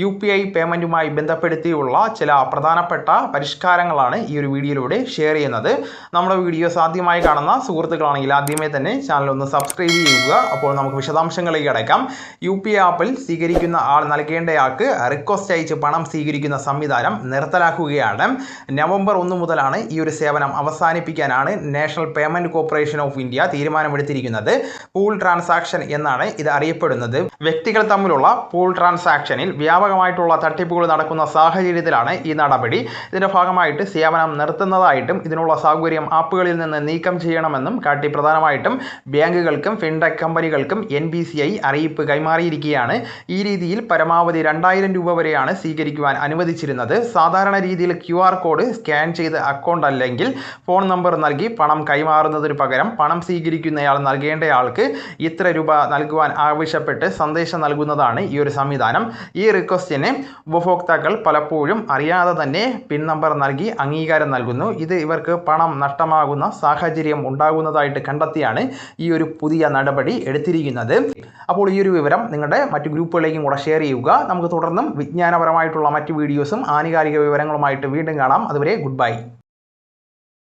U P I പേയ്മെന്റുമായി ബന്ധപ്പെടുത്തിയുള്ള ചില പ്രധാനപ്പെട്ട പരിഷ്കാരങ്ങളാണ് ഈ ഒരു വീഡിയോയിലൂടെ ഷെയർ ചെയ്യുന്നത്. നമ്മുടെ വീഡിയോ സാധ്യമായി കാണുന്ന സുഹൃത്തുക്കളാണെങ്കിൽ ആദ്യമേ തന്നെ ചാനൽ ഒന്ന് സബ്സ്ക്രൈബ് ചെയ്യുക. അപ്പോൾ നമുക്ക് വിശദാംശങ്ങളിലേക്ക് അടയ്ക്കാം യു പി ആപ്പിൽ സ്വീകരിക്കുന്ന ആൾ നൽകേണ്ടയാൾക്ക് റിക്വസ്റ്റ് അയച്ച് പണം സ്വീകരിക്കുന്ന സംവിധാനം നിർത്തലാക്കുകയാണ്. നവംബർ ഒന്ന് മുതലാണ് ഈ ഒരു സേവനം അവസാനിപ്പിക്കാനാണ് national payment corporation of India തീരുമാനമെടുത്തിരിക്കുന്നത്. Pool transaction എന്നാണ് ഇത് അറിയപ്പെടുന്നത്. വ്യക്തികൾ തമ്മിലുള്ള പൂൾ ട്രാൻസാക്ഷനിൽ വ്യാപകമായിട്ടുള്ള തട്ടിപ്പുകൾ നടക്കുന്ന സാഹചര്യത്തിലാണ് ഈ നടപടി. ഇതിന്റെ ഭാഗമായിട്ട് സേവനം നിർത്തുന്നതായിട്ടും ഇതിനുള്ള സൗകര്യം ആപ്പുകളിൽ നിന്ന് നീക്കം ചെയ്യണമെന്നും കാട്ടി പ്രധാനമായിട്ടും ബാങ്കുകൾക്കും ഫിൻടെക് കമ്പനികൾക്കും എൻ ബി സി ഐ അറിയിപ്പ് കൈമാറിയിരിക്കുകയാണ്. ഈ രീതിയിൽ പരമാവധി രണ്ടായിരം രൂപ വരെയാണ് സ്വീകരിക്കുവാൻ അനുവദിച്ചിരുന്നത്. സാധാരണ രീതിയിൽ ക്യു ആർ കോഡ് സ്കാൻ ചെയ്ത് അക്കൗണ്ട് അല്ലെങ്കിൽ ഫോൺ നമ്പർ നൽകി പണം കൈമാറുന്നതിന് പകരം പണം സ്വീകരിക്കുന്നയാൾ നൽകേണ്ടയാൾക്ക് ഇത്ര രൂപ നൽകുവാൻ ആവശ്യപ്പെട്ട് സന്ദേശം നൽകുന്നതാണ് ഈ ഒരു സംവിധാനം. ഈ റിക്വസ്റ്റിന് ഉപഭോക്താക്കൾ പലപ്പോഴും അറിയാതെ തന്നെ പിൻ നമ്പർ നൽകി അംഗീകാരം നൽകുന്നു. ഇത് ഇവർക്ക് പണം നഷ്ടമാകുന്ന സാഹചര്യം ഉണ്ടാകുന്നതായിട്ട് കണ്ടെത്തിയാണ് ഈ ഒരു പുതിയ നടപടി എടുത്തിരിക്കുന്നത്. അപ്പോൾ ഈ ഒരു വിവരം നിങ്ങളുടെ മറ്റു ഗ്രൂപ്പുകളിലേക്കും കൂടെ ഷെയർ ചെയ്യുക. നമുക്ക് തുടർന്നും വിജ്ഞാനപരമായിട്ടുള്ള മറ്റ് വീഡിയോസും ആനുകാലിക വിവരങ്ങളുമായിട്ട് വീണ്ടും കാണാം. അതുവരെ ഗുഡ് ബൈ.